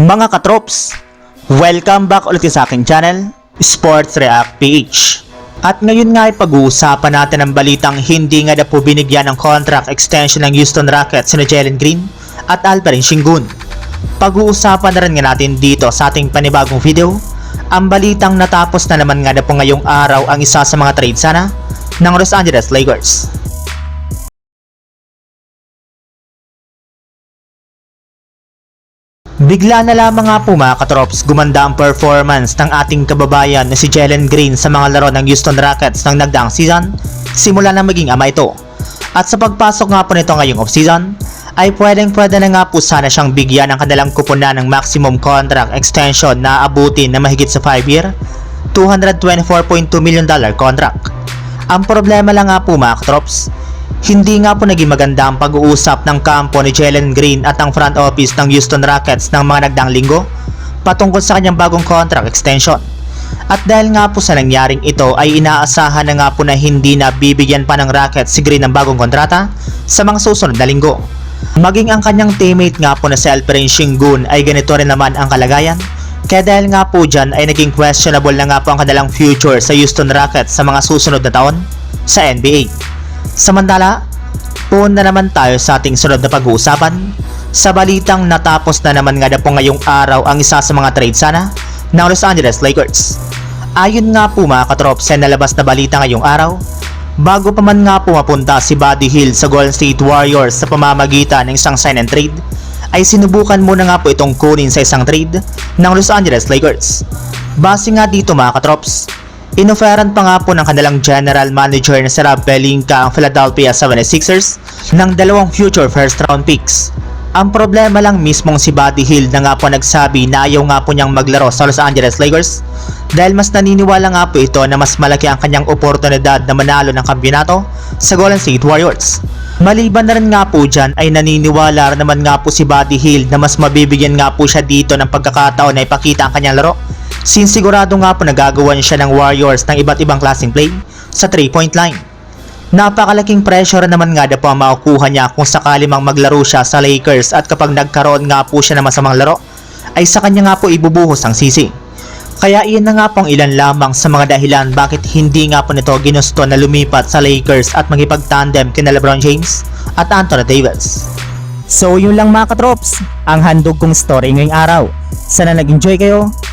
Mga katrops, welcome back ulit sa aking channel, Sports React PH. At ngayon nga ay pag-uusapan natin ang balitang hindi nga na po binigyan ng contract extension ng Houston Rockets na Jalen Green at Alperen Shingun. Pag-uusapan na rin nga natin dito sa ating panibagong video, ang balitang natapos na naman nga na po ngayong araw ang isa sa mga trade sana ng Los Angeles Lakers. Bigla na lamang nga po mga katrops gumanda ang performance ng ating kababayan na si Jalen Green sa mga laro ng Houston Rockets ng nagdaang season simula na maging ama ito. At sa pagpasok nga po nito ngayong offseason ay pwedeng pwede na nga po sana siyang bigyan ng kanilang kupunan ng maximum contract extension na abutin na mahigit sa 5 year 224.2 million dollar contract. Ang problema lang nga po mga katrops hindi nga po naging maganda ang pag-uusap ng kampo ni Jalen Green at ang front office ng Houston Rockets ng mga nagdaang linggo patungkol sa kanyang bagong contract extension. At dahil nga po sa nangyaring ito ay inaasahan na nga po na hindi na bibigyan pa ng Rockets si Green ng bagong kontrata sa mga susunod na linggo. Maging ang kanyang teammate nga po na si Alperen Shingun ay ganito rin naman ang kalagayan kaya dahil nga po dyan ay naging questionable na nga po ang kanilang future sa Houston Rockets sa mga susunod na taon sa NBA. Samantala, una naman tayo sa ating sunod na pag-uusapan. Sa balitang natapos na naman nga na po ngayong araw ang isa sa mga trade sana ng Los Angeles Lakers. Ayon nga po mga katrops sa nalabas na balita ngayong araw, bago pa man nga po mapunta si Buddy Hill sa Golden State Warriors sa pamamagitan ng isang sign and trade, ay sinubukan muna nga po itong kunin sa isang trade ng Los Angeles Lakers. Base nga dito mga katrops, Inoferan pa nga po ng kanilang general manager na si Rob Pelinka ang Philadelphia 76ers ng dalawang future first round picks. Ang problema lang mismong si Buddy Hill na nga po nagsabi na ayaw nga po niyang maglaro sa Los Angeles Lakers dahil mas naniniwala nga po ito na mas malaki ang kanyang oportunidad na manalo ng kampiyonato sa Golden State Warriors. Maliban na rin nga po dyan ay naniniwala naman nga po si Buddy Hill na mas mabibigyan nga po siya dito ng pagkakataon na ipakita ang kanyang laro since sigurado nga po nagagawan siya ng Warriors ng iba't ibang klaseng play sa 3-point line. Napakalaking pressure naman nga na po ang makukuha niya kung sakali mang maglaro siya sa Lakers at kapag nagkaroon nga po siya ng masamang laro ay sa kanya nga po ibubuhos ang sisi. Kaya iyan na nga po ang ilan lamang sa mga dahilan bakit hindi nga po nito ginusto na lumipat sa Lakers at magipag-tandem kina LeBron James at Anthony Davis. So yun lang mga katrops, ang handog kong story ngayong araw. Sana nag-enjoy kayo,